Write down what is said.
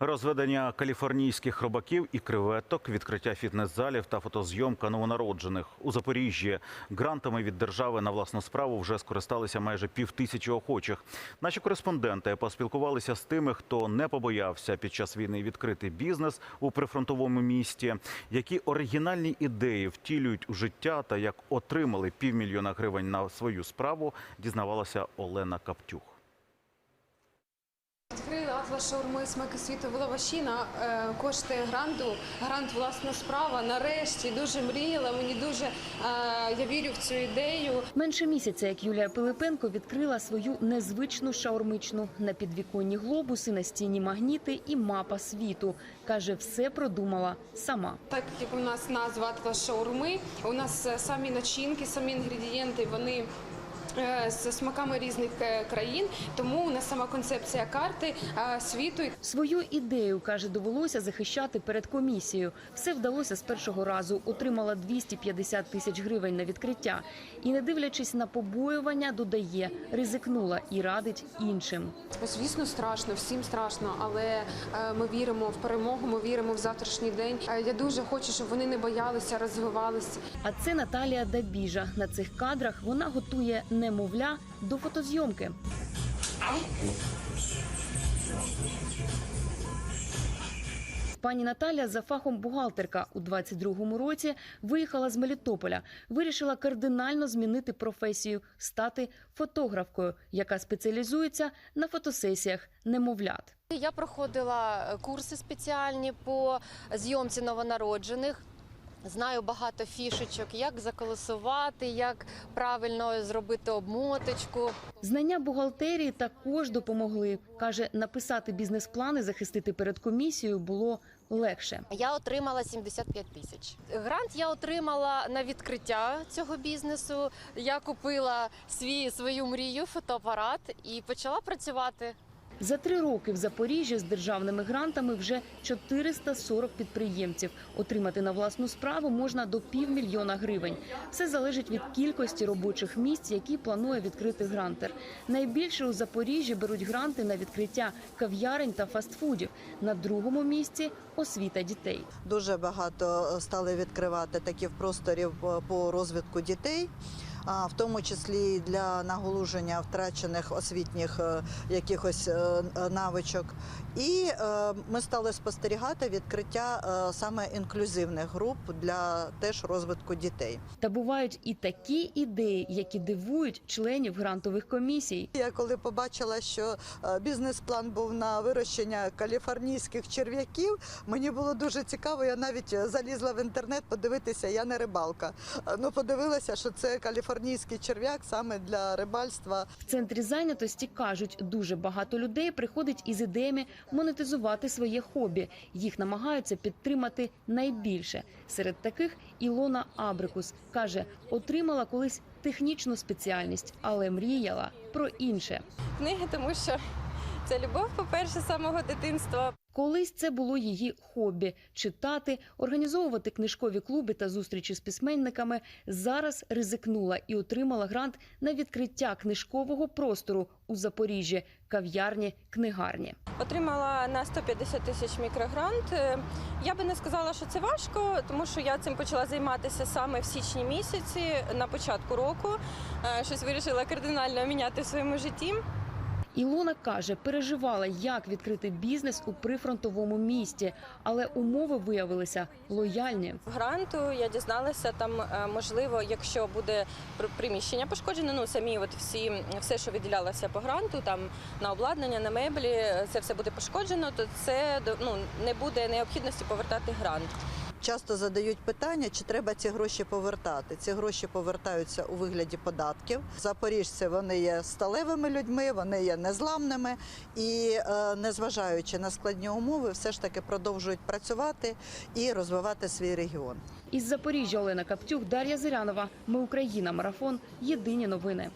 Розведення каліфорнійських робаків і креветок, відкриття фітнес-залів та фотозйомка новонароджених у Запоріжжі. Грантами від держави на власну справу вже скористалися майже півтисячі охочих. Наші кореспонденти поспілкувалися з тими, хто не побоявся під час війни відкрити бізнес у прифронтовому місті, які оригінальні ідеї втілюють у життя та як отримали півмільйона гривень на свою справу, дізнавалася Олена Каптюх. Відкрили шаурми смаки світу в лаваші на е, кошти гранту. Грант власна справа. Нарешті дуже мріяла. Мені дуже е, я вірю в цю ідею. Менше місяця, як Юлія Пилипенко відкрила свою незвичну шаурмичну на підвіконні глобуси, на стіні магніти і мапа світу. каже, все продумала сама. Так як у нас назва шаурми, у нас е, самі начинки, самі інгредієнти, вони. Е, З смаками різних е, країн, тому у нас сама концепція карти е, світу. Свою ідею каже, довелося захищати перед комісією. Все вдалося з першого разу. Отримала 250 тисяч гривень на відкриття. І, не дивлячись на побоювання, додає, ризикнула і радить іншим. Звісно, страшно, всім страшно, але ми віримо в перемогу. Ми віримо в завтрашній день. Я дуже хочу, щоб вони не боялися, розвивалися. А це Наталія Дабіжа. На цих кадрах вона готує немовля до фотозйомки. Пані Наталя за фахом бухгалтерка у 22-му році виїхала з Мелітополя. Вирішила кардинально змінити професію, стати фотографкою, яка спеціалізується на фотосесіях немовлят. Я проходила курси спеціальні по зйомці новонароджених. Знаю багато фішечок, як заколосувати, як правильно зробити обмоточку. Знання бухгалтерії також допомогли. каже, написати бізнес-плани, захистити перед комісією було легше. Я отримала 75 тисяч. Грант я отримала на відкриття цього бізнесу. Я купила свій свою мрію, фотоапарат і почала працювати. За три роки в Запоріжжі з державними грантами вже 440 підприємців. Отримати на власну справу можна до півмільйона гривень. Все залежить від кількості робочих місць, які планує відкрити грантер. Найбільше у Запоріжжі беруть гранти на відкриття кав'ярень та фастфудів. На другому місці освіта дітей. Дуже багато стали відкривати таких просторів по розвитку дітей. В тому числі для наголошення втрачених освітніх е, якихось е, е, навичок. І ми стали спостерігати відкриття саме інклюзивних груп для теж розвитку дітей. Та бувають і такі ідеї, які дивують членів грантових комісій. Я коли побачила, що бізнес-план був на вирощення каліфорнійських черв'яків, мені було дуже цікаво. Я навіть залізла в інтернет подивитися. Я не рибалка. Ну подивилася, що це каліфорнійський черв'як саме для рибальства. В центрі зайнятості кажуть, дуже багато людей приходить із ідеями монетизувати своє хобі. Їх намагаються підтримати найбільше. Серед таких Ілона Абрикус каже, отримала колись технічну спеціальність, але мріяла про інше. книги, тому що це любов, по-перше, з самого дитинства. Колись це було її хобі читати, організовувати книжкові клуби та зустрічі з письменниками. Зараз ризикнула і отримала грант на відкриття книжкового простору у Запоріжжі, кав'ярні, книгарні. Отримала на 150 тисяч мікрогрант. Е, Я би не сказала, що це важко, тому що я цим почала займатися саме в січні місяці на початку року. Е, Щось вирішила кардинально міняти в своєму житті. Ілона каже, переживала, як відкрити бізнес у прифронтовому місті, але умови виявилися лояльні. Гранту я дізналася там, е, можливо, якщо буде пр- приміщення пошкоджене, ну самі от всі все, що виділялося по гранту, там на обладнання, на меблі, е, це все буде пошкоджено, то це ну, не буде необхідності повертати грант. Часто задають питання, чи треба ці гроші повертати. Ці гроші повертаються у вигляді податків. Запоріжці вони є сталевими людьми, вони є незламними і, е, незважаючи на складні умови, все ж таки продовжують працювати і розвивати свій регіон. Із Запоріжжя Олена Каптюк, Дар'я Зирянова. Ми Україна. Марафон. Єдині новини.